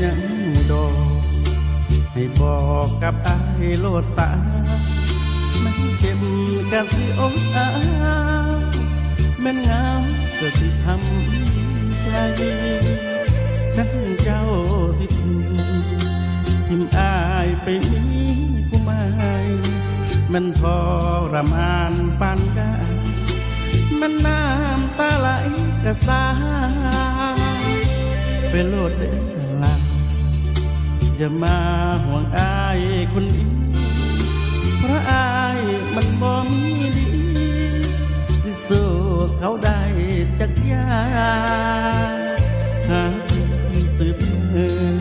หยังดอกให้บอกกับอายโลดสามันเจ็บกะสิอกอาแม่นงาก็สิทำใจทั้งเจ้าสิทิ้งทิมอายไปมีผู้ใหม่มันทรมานปานใดมันน้ำตาไหลกระสาไปโลดเด้อลา อย่ามาห่วงอายคนนี้เพราะอายมันบ่มีดีที่สู้เขาได้จากยาหาสืบเออ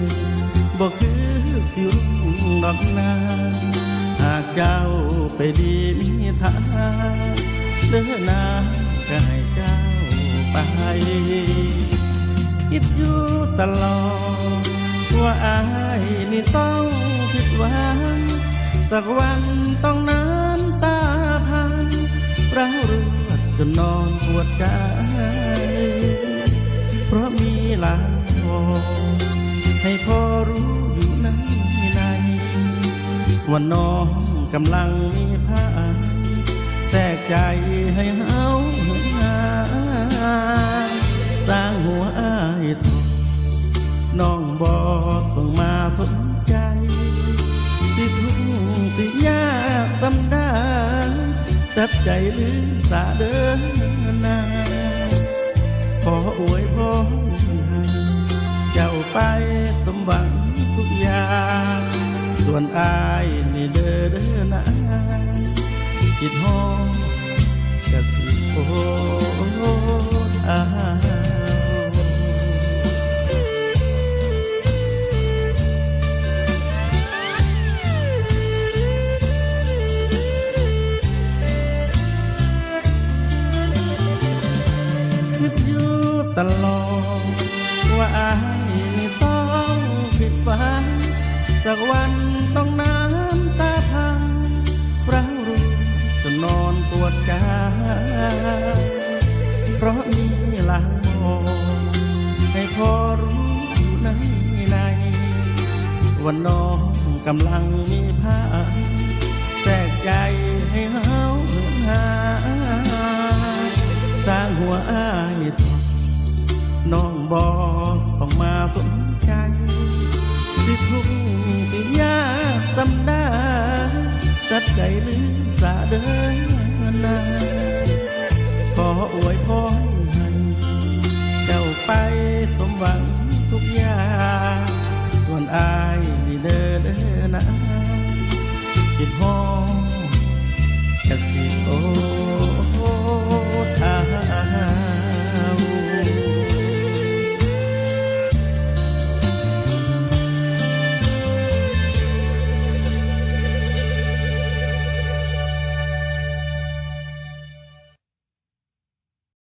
บ่คือสิรุ่งดอกนาหากเจ้าไปดีมีทางเดินน้าก็ให้เจ้าไปคิดอยู่ตลอด ว่าอายนี่ต้องผิดหวังสักวันต้องน้ำตาพังเราเรือจนนอนปวดใจ เพราะมีหลายคนให้พ่อรู้อยู่ในในว่าน้องกำลังมีพาแทรกใจให้เฮา ตัดใจหรือสาเดินนาขออวยพรให้เจ้าไปสมหวังทุกอย่างส่วนอายนี่เด้อเด้อนะคิดฮองจะสิโอดอา คิดอยู่ตลอด ว่าอายนี่ต้องผิดฝันสักวันต้องน้ำตาพังเรารู้จะนอนปวดใจเพราะมีหลังมองให้พอรู้อยู่ในในว่าน้องกำลังมีผ้าแทรกใจให้เฮาหา สร้างหัวอายทองน้องบอกต้องมาสนใจที่ทุกข์ที่ยากสำได้ตัดใจหรือสาเดินหนาขออวยพรให้เจ้าไปสมหวังทุกอย่างส่วนอายนี่เดินเดินนะคิดฮอดจะสิโอ